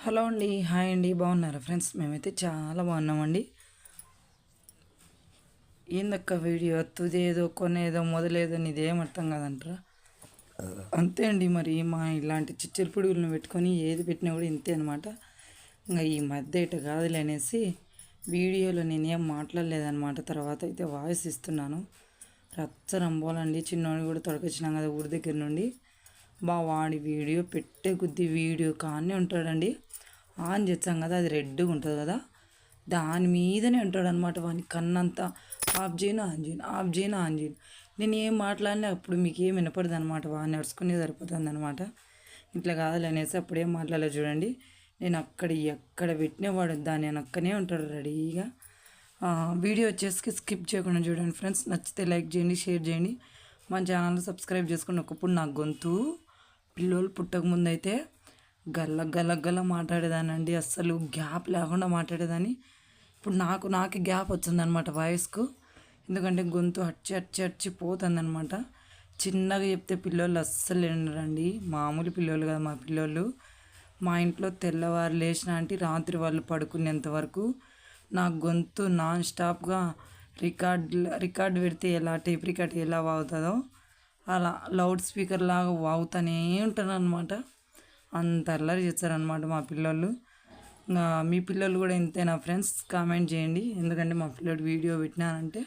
Hello అండి hi అండి బాగున్నారా ఫ్రెండ్స్? మేమైతే చాలా బాగున్నామండి. ఏందక్క వీడియో? తుదేదో కొనేదో మొదలేదో ఇదేం అర్థం కాదంటారా. అంతే అండి మరి మా ఇలాంటి చిచ్చల పొడుగులను పెట్టుకొని ఏది పెట్టినా కూడా ఇంతే అనమాట ఇంకా ఈ మధ్య ఇట కాదులే అనేసి వీడియోలో నేనేం మాట్లాడలేదనమాట తర్వాత అయితే వాయిస్ ఇస్తున్నాను. రచ్చ రంబోలండి చిన్నోడు కూడా తొడకొచ్చినాం కదా ఊరి దగ్గర నుండి. బా వాడి వీడియో పెట్టే కొద్ది వీడియో కానీ ఉంటాడండి. ఆన్ చేస్తాం కదా అది రెడ్గా ఉంటుంది కదా. దాని మీదనే ఉంటాడు అనమాట వాని కన్నంతా. ఆఫ్ చేయను ఆన్ చేయను ఆఫ్ చేయను ఆన్ చేయను. నేను ఏం మాట్లాడినా అప్పుడు మీకు ఏం వినపడదు అనమాట వాడిని నడుచుకునే సరిపోతుంది అనమాట ఇట్లా కాదులే అనేసి అప్పుడేం మాట్లాడలేదు చూడండి. నేను అక్కడ ఎక్కడ పెట్టినవాడు దాని వెనక్కనే ఉంటాడు రెడీగా. వీడియో వచ్చేసి స్కిప్ చేయకుండా చూడండి ఫ్రెండ్స్. నచ్చితే లైక్ చేయండి షేర్ చేయండి. మన ఛానల్ సబ్స్క్రైబ్ చేసుకుని ఒకప్పుడు నా గొంతు పిల్లలు పుట్టక ముందైతే గల్ల గల్ల గల్ల మాట్లాడేదానండి. అస్సలు గ్యాప్ లేకుండా మాట్లాడేదాన్ని. ఇప్పుడు నాకు నాకు గ్యాప్ వచ్చిందనమాట వాయిస్కు ఎందుకంటే గొంతు అచ్చి అచ్చి అచ్చి పోతుందనమాట. చిన్నగా చెప్తే పిల్లోళ్ళు అస్సలు వినరండి. మామూలు పిల్లోళ్ళు కదా మా పిల్లోళ్ళు. మా ఇంట్లో తెల్లవారు లేచిన అంటే రాత్రి వాళ్ళు పడుకునేంత వరకు నా గొంతు నాన్ స్టాప్గా రికార్డ్ రికార్డ్ పెడితే ఎలా టేప్ రికార్డ్ ఎలా వాగుతుందో అలా లౌడ్ స్పీకర్ లాగా వాగుతూనే ఉంటాను అనమాట అంత అల్లరి చేస్తారనమాట మా పిల్లలు. ఇంకా మీ పిల్లలు కూడా ఇంతేనా ఫ్రెండ్స్? కామెంట్ చేయండి. ఎందుకంటే మా పిల్లడు వీడియో పెట్టినానంటే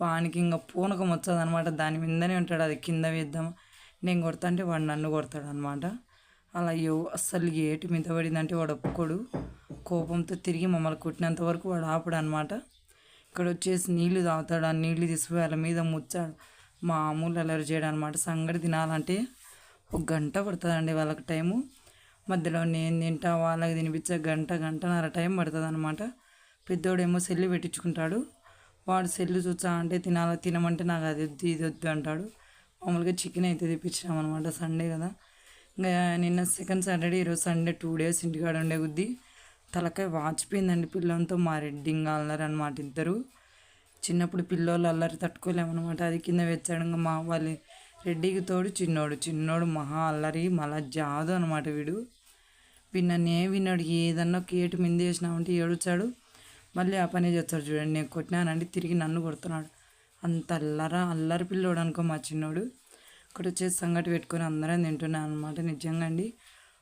వానికి ఇంకా పూనకం వచ్చదు అనమాట దాని మీదనే ఉంటాడు. అది కింద వేద్దాం. నేను కొడతా అంటే వాడు నన్ను కొడతాడు అనమాట అలా ఎవ అస్సలు ఏటి మీద పడిందంటే వాడు ఒప్పుకోడు. కోపంతో తిరిగి మమ్మల్ని కొట్టినంత వరకు వాడు ఆపడు అనమాట ఇక్కడ వచ్చేసి నీళ్ళు తాగుతాడు. ఆ నీళ్ళు తీసుకుపోయి వాళ్ళ మీద ముచ్చాడు మామూలు అల్లరి చేయడం అనమాట సంగడి తినాలంటే ఒక గంట పడుతుందండి వాళ్ళకి టైము. మధ్యలో నేను తింటా వాళ్ళకి తినిపించే గంట గంటన్నర టైం పడుతుంది అనమాట పెద్దోడేమో సెల్లు పెట్టించుకుంటాడు. వాడు సెల్లు చూసా అంటే తినాలా తినమంటే నాకు అది వద్దు ఇది వద్దు అంటాడు. మామూలుగా చికెన్ అయితే తెప్పించామన్నమాట సండే కదా. ఇంకా నిన్న సెకండ్ సాటర్డే ఈరోజు సండే టూ డేస్ ఇంటికాడ ఉండే కొద్దీ తలకాయ వాచిపోయిందండి పిల్లలతో మా రెడ్డింగ్ అల్లరి అనమాట ఇద్దరు. చిన్నప్పుడు పిల్లోళ్ళు అల్లరి తట్టుకోలేమన్నమాట. అది కింద వెచ్చాడు ఇంకా మా వాళ్ళ రెడ్డికి తోడు చిన్నోడు. చిన్నోడు మహా అల్లరి మళ్ళా జాదు అనమాట వీడు విన్ననే విన్నాడు? ఏదన్నా కేటు మింది వేసినామంటే ఏడుచాడు మళ్ళీ ఆ పని చేస్తాడు చూడండి. నేను కొట్టినానంటే తిరిగి నన్ను కొడుతున్నాడు. అంత అల్లరా అల్లరి పిల్లోడు అనుకో మా చిన్నోడు. ఇక్కడ వచ్చేసి సంగటి పెట్టుకొని అందరం తింటున్నాను అనమాట నిజంగా అండి.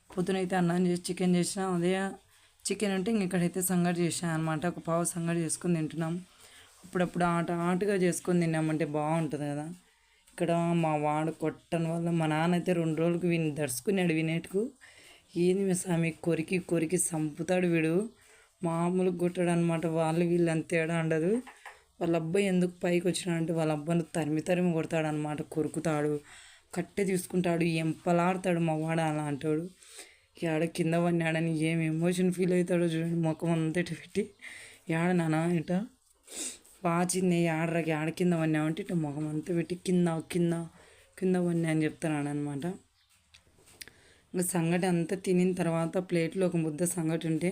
పొద్దునైతే అన్నం చేసి చికెన్ చేసినా అదే చికెన్ అంటే ఇంక ఇక్కడైతే సంగటి చేసాను అనమాట ఒక పావు సంగటి చేసుకొని తింటున్నాం. అప్పుడప్పుడు ఆట ఆటగా చేసుకొని తిన్నామంటే బాగుంటుంది కదా. ఇక్కడ మా వాడు కొట్టడం వల్ల మా నాన్న అయితే రెండు రోజులకు వీని దడుచుకున్నాడు వినేట్టుకు ఏంది మీ స్వామి? కొరికి కొరికి చంపుతాడు వీడు. మామూలు కొట్టాడు అనమాట వాళ్ళు వీళ్ళు అంత తేడా ఉండదు. వాళ్ళ అబ్బాయి ఎందుకు పైకి వచ్చినాడంటే వాళ్ళ అబ్బాయిని తరిమి తరిమి కొడతాడు అనమాట కొరుకుతాడు. కట్టె తీసుకుంటాడు. ఎంపలాడతాడు మా వాడు అలా అంటాడు ఏడ కింద పడినాడని ఏం ఎమోషన్ ఫీల్ అవుతాడో చూడండి. ముఖం అంతటి పెట్టి. ఏడ నానా ఇట? వాచింది ఆడరాకి ఆడ కింద పన్నామంటే ఇటు ముఖం అంతా పెట్టి కింద కింద కింద పన్నా అని చెప్తున్నాడు అనమాట ఇంకా సంగటి అంతా తినిన తర్వాత ప్లేట్లో ఒక ముద్ద సంగటి ఉంటే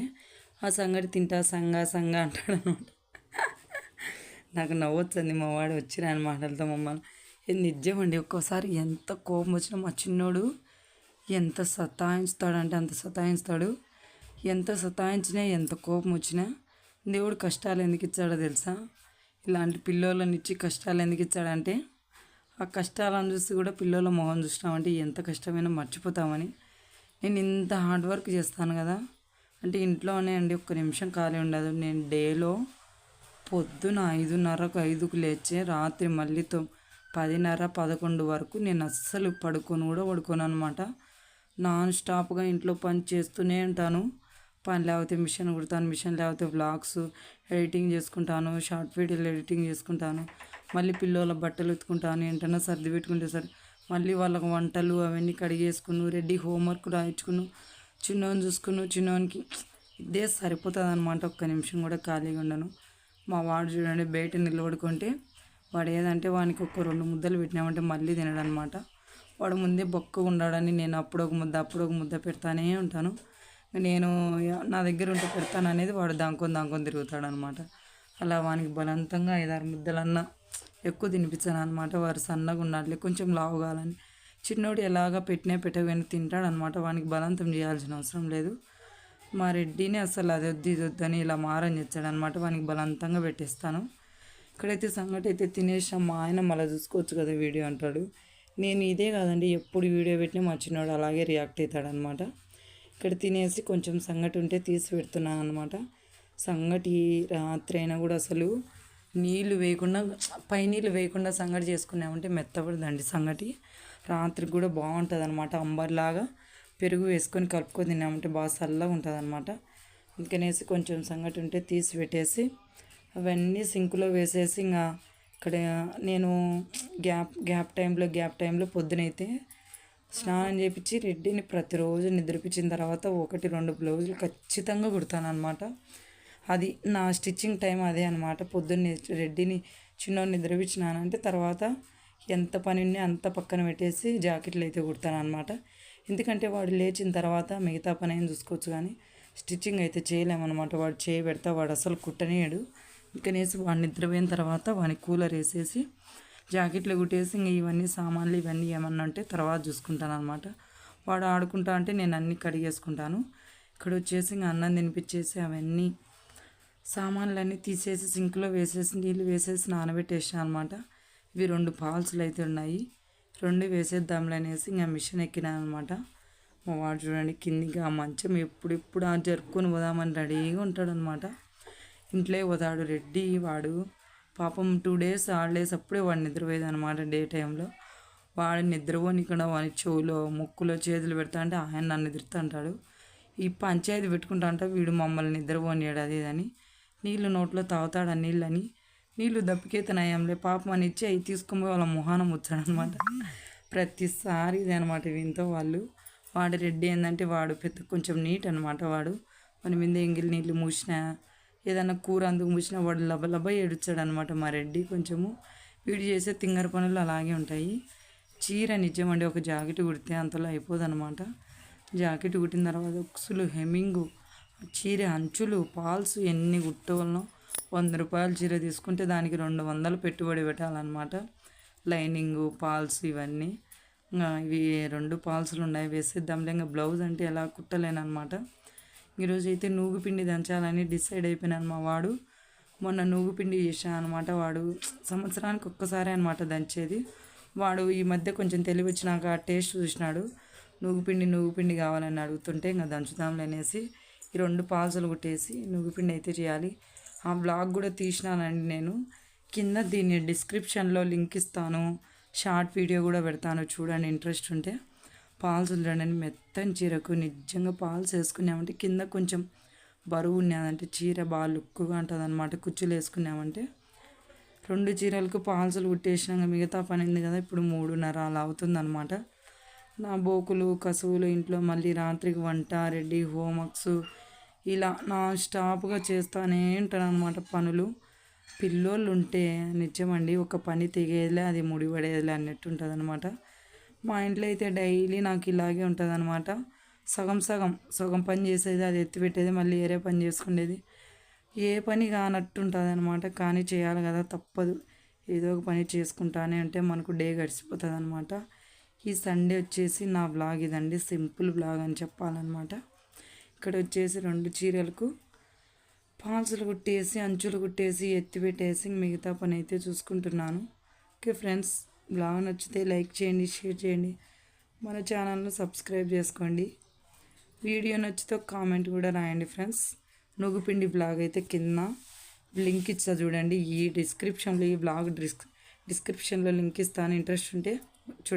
ఆ సంగటి తింటా సంగ సంగ అంటాడు అనమాట నాకు నవ్వొచ్చింది మా వాడు వచ్చిన ఆయన మాటలతో మమ్మల్ని నిజం అండి ఒక్కోసారి ఎంత కోపం వచ్చినా మా చిన్నోడు ఎంత సతాయించుతాడంటే అంత సతాయించుతాడు ఎంత సతాయించినా ఎంత కోపం వచ్చినా దేవుడు కష్టాలు ఎందుకు ఇచ్చాడో తెలుసా ఇలాంటి పిల్లోళ్ళని ఇచ్చి కష్టాలు ఎందుకు ఇచ్చాడంటే ఆ కష్టాలను చూసి కూడా పిల్లోల మొహం చూసినామంటే ఎంత కష్టమైనా మర్చిపోతామని. నేను ఇంత హార్డ్ వర్క్ చేస్తాను కదా. అంటే ఇంట్లోనే అండి ఒక్క నిమిషం ఖాళీ ఉండదు. నేను డేలో పొద్దున ఐదున్నరకు ఐదుకు లేచే రాత్రి మళ్ళీ తొ పదిన్నర పదకొండు వరకు నేను అస్సలు పడుకొని కూడా పడుకోను అనమాట నాన్ స్టాప్గా ఇంట్లో పని చేస్తూనే ఉంటాను. పని లేకపోతే మిషన్ కుడతాను మిషన్ లేకపోతే వ్లాగ్స్ ఎడిటింగ్ చేసుకుంటాను షార్ట్ వీడియోలు ఎడిటింగ్ చేసుకుంటాను మళ్ళీ పిల్లల బట్టలు ఉతుకుంటాను ఏంటన్నా సర్ది పెట్టుకుంటే సరే మళ్ళీ వాళ్ళకి వంటలు అవన్నీ కడిగేసుకును రెడీ హోంవర్క్ రాయించుకును చిన్నోని చూసుకును చిన్నోనికి ఇదే సరిపోతుంది అనమాట ఒక్క నిమిషం కూడా ఖాళీగా ఉండను. మా వాడు చూడండి బయట నిలబడుకుంటే వాడు ఏదంటే వానికి ఒక రెండు ముద్దలు పెట్టినామంటే మళ్ళీ తినడనమాట వాడు ముందే బొక్క ఉండాడని నేను అప్పుడు ఒక ముద్ద అప్పుడు ఒక ముద్ద పెడతానే ఉంటాను. నేను నా దగ్గర ఉంటే పెడతాను అనేది వాడు దాంకొని దాంకొని తిరుగుతాడు అనమాట అలా వానికి బలవంతంగా ఐదారు ముద్దలన్నా ఎక్కువ తినిపించాను అనమాట వారు సన్నగా ఉన్నట్లే కొంచెం లావు చిన్నోడు ఎలాగా పెట్టినా పెట్టకపోయినా తింటాడు అనమాట వానికి బలవంతం చేయాల్సిన అవసరం లేదు. మా రెడ్డిని అసలు అది వద్దు ఇది వద్దని ఇలా మారని చేస్తాడు అనమాట వానికి బలవంతంగా పెట్టేస్తాను. ఇక్కడైతే సంగటి అయితే తినేసాం. మా ఆయన మళ్ళీ చూసుకోవచ్చు కదా వీడియో అంటాడు. నేను ఇదే కాదండి ఎప్పుడు వీడియో పెట్టినా మా చిన్నవాడు అలాగే రియాక్ట్ అవుతాడనమాట. ఇక్కడ తినేసి కొంచెం సంగటి ఉంటే తీసి పెడుతున్నాను అనమాట సంగటి రాత్రి అయినా కూడా అసలు నీళ్ళు వేయకుండా పై నీళ్ళు వేయకుండా సంగటి చేసుకున్నామంటే మెత్తపడదండి సంగటి. రాత్రికి కూడా బాగుంటుంది అనమాట అంబర్లాగా పెరుగు వేసుకొని కలుపుకొని తిన్నామంటే బాగా చల్లగా ఉంటుంది అనమాట అందుకనేసి కొంచెం సంగటి ఉంటే తీసి పెట్టేసి అవన్నీ సింకులో వేసేసి ఇంకా ఇక్కడ నేను గ్యాప్ గ్యాప్ టైంలో గ్యాప్ టైంలో పొద్దునైతే స్నానం చేపించి రెడ్డిని ప్రతిరోజు నిద్రపించిన తర్వాత ఒకటి రెండు బ్లౌజులు ఖచ్చితంగా కుడతాను అనమాట అది నా స్టిచ్చింగ్ టైం అదే అనమాట పొద్దున్నే రెడ్డిని చిన్న నిద్రపించినానంటే తర్వాత ఎంత పనిని అంత పక్కన పెట్టేసి జాకెట్లు అయితే కుడతాను అనమాట ఎందుకంటే వాడు లేచిన తర్వాత మిగతా పని ఏం చూసుకోవచ్చు కానీ స్టిచ్చింగ్ అయితే చేయలేమన్నమాట. వాడు చేయి పెడతా వాడు అసలు కుట్టనేయడు. అందుకనేసి వాడు నిద్రపోయిన తర్వాత వాడిని కూలర్ వేసేసి జాకెట్లు కుట్టేసి ఇంక ఇవన్నీ సామాన్లు ఇవన్నీ ఏమన్నా ఉంటే తర్వాత చూసుకుంటాను అనమాట వాడు ఆడుకుంటా అంటే నేను అన్నీ కడిగేసుకుంటాను. ఇక్కడ వచ్చేసి ఇంక అన్నం తినిపించేసి అవన్నీ సామాన్లన్నీ తీసేసి సింక్లో వేసేసి నీళ్ళు వేసేసి నానబెట్టేసాను అనమాట ఇవి రెండు పాల్సులు అయితే ఉన్నాయి. రెండు వేసేద్దాంలే అనేసి ఇంకా మిషన్ ఎక్కినాను అనమాట మా వాడు చూడండి కిందికి ఆ మంచం ఎప్పుడెప్పుడు ఆ జరుపుకొని పోదామని రెడీగా ఉంటాడు అనమాట ఇంట్లో పోతాడు రెడ్డి వాడు. పాపం టూ డేస్ హాలిడేస్ అప్పుడే వాడు నిద్రపోయేది అనమాట డే టైంలో. వాడు నిద్రపోని ఇక్కడ వాడి చెవులో ముక్కులో చేతులు పెడతా అంటే ఆయన నన్ను నిద్రతా ఈ పంచాయతీ పెట్టుకుంటా అంటే వీడు మమ్మల్ని నిద్రపోనియాడు అది అని. నీళ్ళు నోట్లో తాగుతాడు ఆ నీళ్ళని. నీళ్ళు దప్పికేతనయ్యాంలే పాపం అని ఇచ్చి అవి తీసుకుపోయి వాళ్ళ మొహానం వచ్చాడనమాట ప్రతిసారి ఇది అనమాట వీంతో వాళ్ళు. వాడు రెడ్డి ఏంటంటే వాడు పెద్ద కొంచెం నీట్ అనమాట వాడు. మన మీద ఎంగిలి నీళ్ళు మూసినా ఏదైనా కూర అందుకు ముచ్చిన వాడు లబ ఏడుచాడు అనమాట మా రెడ్డి కొంచెము. వీడు చేసే తింగర పనులు అలాగే ఉంటాయి. చీర నిజమండి ఒక జాకెట్ కుడితే అంతలో అయిపోదు అనమాట జాకెట్ కుట్టిన తర్వాత ఉక్సులు హెమ్మింగు చీర అంచులు పాల్స్ ఎన్ని కుట్టవలనో వంద రూపాయల చీర తీసుకుంటే దానికి రెండు వందలు పెట్టుబడి పెట్టాలన్నమాట. లైనింగు పాల్స్ ఇవన్నీ. ఇవి రెండు పాల్స్లు ఉన్నాయి వేసేద్దాంలే. ఇంకా బ్లౌజ్ అంటే ఎలా కుట్టలేనమాట ఈరోజు అయితే నూగు పిండి దంచాలని డిసైడ్ అయిపోయినాను మా వాడు. మొన్న నూగు పిండి చేశాను అనమాట వాడు. సంవత్సరానికి ఒక్కసారి అనమాట దంచేది. వాడు ఈ మధ్య కొంచెం తెలివి వచ్చినాక టేస్ట్ చూసినాడు. నూగుపిండి పిండి పిండి కావాలని అడుగుతుంటే ఇంకా దంచుదాంలే అనేసి ఈ రెండు పాజులు కొట్టేసి నూగుపిండి అయితే చేయాలి. ఆ బ్లాగ్ కూడా తీసినానండి నేను. కింద దీన్ని డిస్క్రిప్షన్లో లింక్ ఇస్తాను. షార్ట్ వీడియో కూడా పెడతాను చూడండి ఇంట్రెస్ట్ ఉంటే. పాల్స్ చూడండి మెత్తని చీరకు నిజంగా పాల్స్ వేసుకున్నామంటే కింద కొంచెం బరువు ఉన్నదంటే చీర బాగా లుక్గా ఉంటుంది అనమాట కుచ్చులు వేసుకున్నామంటే రెండు చీరలకు పాల్సులు కుట్టేసినాక మిగతా పని అయింది కదా ఇప్పుడు మూడున్నర అలా అవుతుందన్నమాట. నా బోకులు కసువులు ఇంట్లో మళ్ళీ రాత్రికి వంట రెడీ హోంవర్క్స్ ఇలా నా స్టాప్గా చేస్తానే ఉంటాను అనమాట పనులు. పిల్లోళ్ళు ఉంటే నిజమండి ఒక పని తెగేదిలే అది ముడిపడేదిలే అన్నట్టు ఉంటుంది అనమాట మా ఇంట్లో అయితే డైలీ నాకు ఇలాగే ఉంటుంది అనమాట సగం సగం సగం పని చేసేది అది ఎత్తిపెట్టేది మళ్ళీ వేరే పని చేసుకునేది. ఏ పని కానట్టు ఉంటుంది అనమాట కానీ చేయాలి కదా తప్పదు. ఏదో ఒక పని చేసుకుంటానే అంటే మనకు డే గడిచిపోతుంది అనమాట ఈ సండే వచ్చేసి నా బ్లాగ్ ఇదండి సింపుల్ బ్లాగ్ అని చెప్పాలన్నమాట. ఇక్కడ వచ్చేసి రెండు చీరలకు పాల్సులు కుట్టేసి అంచులు కుట్టేసి ఎత్తిపెట్టేసి మిగతా పని అయితే చూసుకుంటున్నాను. Okay friends. బ్లాగ్ నచ్చితే లైక్ చేయండి షేర్ చేయండి. మన ఛానల్ను సబ్స్క్రైబ్ చేసుకోండి. వీడియో నచ్చితే కామెంట్ కూడా రాయండి ఫ్రెండ్స్. నుగుపిండి బ్లాగ్ అయితే కింద లింక్ ఇచ్చా చూడండి. ఈ డిస్క్రిప్షన్లో ఈ బ్లాగ్ డిస్క్ డిస్క్రిప్షన్లో లింక్ ఇస్తాను. ఇంట్రెస్ట్ ఉంటే